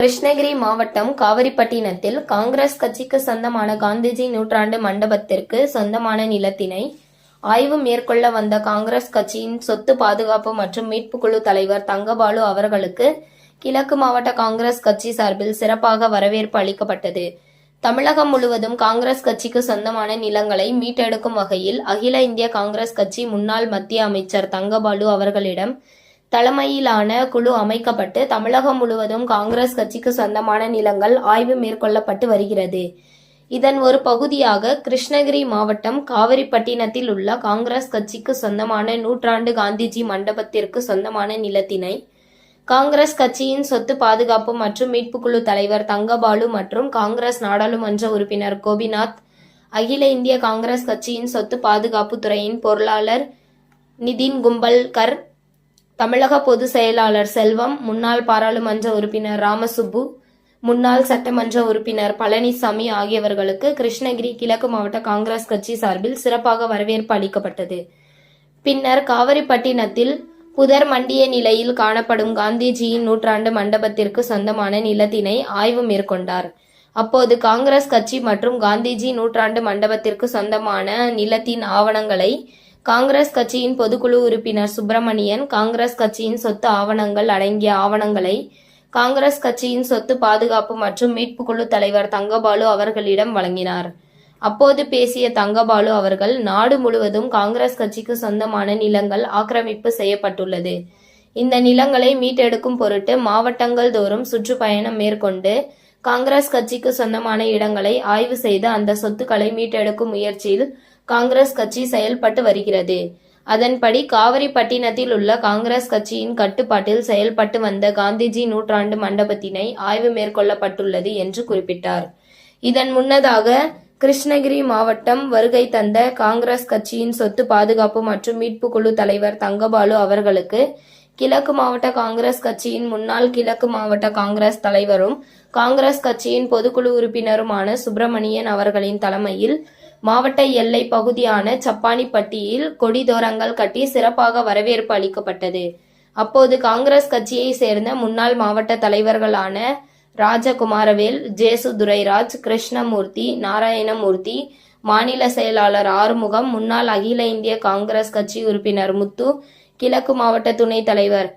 கிருஷ்ணகிரி மாவட்டம் காவிரிப்பட்டினத்தில் காங்கிரஸ் கட்சிக்கு சொந்தமான காந்திஜி நூற்றாண்டு மண்டபத்திற்கு சொந்தமான நிலத்தினை ஆய்வு மேற்கொள்ள வந்த காங்கிரஸ் கட்சியின் சொத்து பாதுகாப்பு மற்றும் மீட்பு குழு தலைவர் தங்கபாலு அவர்களுக்கு கிழக்கு மாவட்ட காங்கிரஸ் கட்சி சார்பில் சிறப்பாக வரவேற்பு அளிக்கப்பட்டது. தமிழகம் முழுவதும் காங்கிரஸ் கட்சிக்கு சொந்தமான நிலங்களை மீட்டெடுக்கும் வகையில் அகில இந்திய காங்கிரஸ் கட்சி முன்னாள் மத்திய அமைச்சர் தங்கபாலு அவர்களிடம் தலைமையிலான குழு அமைக்கப்பட்டு தமிழகம் முழுவதும் காங்கிரஸ் கட்சிக்கு சொந்தமான நிலங்கள் ஆய்வு மேற்கொள்ளப்பட்டு வருகிறது. இதன் ஒரு பகுதியாக கிருஷ்ணகிரி மாவட்டம் காவிரிப்பட்டினத்தில் உள்ள காங்கிரஸ் கட்சிக்கு சொந்தமான நூற்றாண்டு காந்திஜி மண்டபத்திற்கு சொந்தமான நிலத்தினை காங்கிரஸ் கட்சியின் சொத்து பாதுகாப்பு மற்றும் மீட்புக்குழு தலைவர் தங்கபாலு மற்றும் காங்கிரஸ் நாடாளுமன்ற உறுப்பினர் கோபிநாத் அகில இந்திய காங்கிரஸ் கட்சியின் சொத்து பாதுகாப்பு துறையின் பொருளாளர் நிதின் கும்பல்கர் தமிழக பொதுச் செயலாளர் செல்வம் முன்னாள் பாராளுமன்ற உறுப்பினர் ராமசுப்பு முன்னாள் சட்டமன்ற உறுப்பினர் பழனிசாமி ஆகியவர்களுக்கு கிருஷ்ணகிரி கிழக்கு மாவட்ட காங்கிரஸ் கட்சி சார்பில் சிறப்பாக வரவேற்பு அளிக்கப்பட்டது. பின்னர் காவிரிப்பட்டினத்தில் புதர் மண்டிய நிலையில் காணப்படும் காந்திஜியின் நூற்றாண்டு மண்டபத்திற்கு சொந்தமான நிலத்தினை ஆய்வு மேற்கொண்டார். அப்போது காங்கிரஸ் கட்சி மற்றும் காந்திஜி நூற்றாண்டு மண்டபத்திற்கு சொந்தமான நிலத்தின் ஆவணங்களை காங்கிரஸ் கட்சியின் பொதுக்குழு உறுப்பினர் சுப்பிரமணியன் காங்கிரஸ் கட்சியின் சொத்து ஆவணங்கள் அடங்கிய ஆவணங்களை காங்கிரஸ் கட்சியின் சொத்து பாதுகாப்பு மற்றும் மீட்பு குழு தலைவர் தங்கபாலு அவர்களிடம் வழங்கினார். அப்போது பேசிய தங்கபாலு அவர்கள் நாடு முழுவதும் காங்கிரஸ் கட்சிக்கு சொந்தமான நிலங்கள் ஆக்கிரமிப்பு செய்யப்பட்டுள்ளது. இந்த நிலங்களை மீட்டெடுக்கும் பொருட்டு மாவட்டங்கள் தோறும் சுற்றுப்பயணம் மேற்கொண்டு காங்கிரஸ் கட்சிக்கு சொந்தமான இடங்களை ஆய்வு செய்து அந்த சொத்துக்களை மீட்டெடுக்கும் முயற்சியில் காங்கிரஸ் கட்சி செயல்பட்டு வருகிறது. அதன்படி காவிரிப்பட்டினத்தில் உள்ள காங்கிரஸ் கட்சியின் கட்டுப்பாட்டில் செயல்பட்டு வந்த காந்திஜி நூற்றாண்டு மண்டபத்தினை ஆய்வு மேற்கொள்ளப்பட்டுள்ளது என்று குறிப்பிட்டார். இதன் முன்னதாக கிருஷ்ணகிரி மாவட்டம் வருகை தந்த காங்கிரஸ் கட்சியின் சொத்து பாதுகாப்பு மற்றும் மீட்பு குழு தலைவர் தங்கபாலு அவர்களுக்கு கிழக்கு மாவட்ட காங்கிரஸ் கட்சியின் முன்னாள் கிழக்கு மாவட்ட காங்கிரஸ் தலைவரும் காங்கிரஸ் கட்சியின் பொதுக்குழு உறுப்பினருமான சுப்பிரமணியன் அவர்களின் தலைமையில் மாவட்ட எல்லை பகுதியான சப்பானிப்பட்டியில் கொடிதோரங்கள் கட்டி சிறப்பாக வரவேற்பு அளிக்கப்பட்டது. அப்போது காங்கிரஸ் கட்சியை சேர்ந்த முன்னாள் மாவட்ட தலைவர்களான ராஜகுமாரவேல் ஜேசு துரைராஜ் கிருஷ்ணமூர்த்தி நாராயணமூர்த்தி மாநில செயலாளர் ஆறுமுகம் முன்னாள் அகில இந்திய காங்கிரஸ் கட்சி உறுப்பினர் முத்து கிழக்கு மாவட்ட துணைத் தலைவர்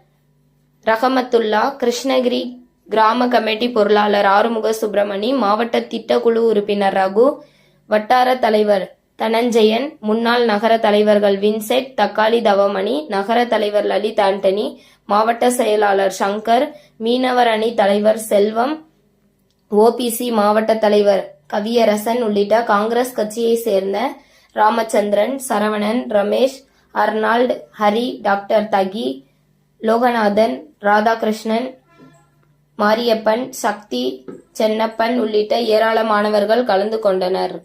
ரஹமத்துல்லா கிருஷ்ணகிரி கிராம கமிட்டி பொருளாளர் ஆறுமுக சுப்பிரமணி மாவட்ட திட்டக்குழு உறுப்பினர் ரகு வட்டார தலைவர் தனஞ்சயன் முன்னாள் நகர தலைவர்கள் வின்செட் தக்காளி தவமணி நகர தலைவர் லலித் ஆண்டனி மாவட்ட செயலாளர் சங்கர் மீனவர் அணி தலைவர் செல்வம் ஓபிசி மாவட்ட தலைவர் கவியரசன் உள்ளிட்ட காங்கிரஸ் கட்சியை சேர்ந்த ராமச்சந்திரன் சரவணன் ரமேஷ் அர்னால்ட் ஹரி டாக்டர் தகி லோகநாதன் ராதாகிருஷ்ணன் மாரியப்பன் சக்தி சென்னப்பன் உள்ளிட்ட ஏராளமானவர்கள் கலந்து கொண்டனர்.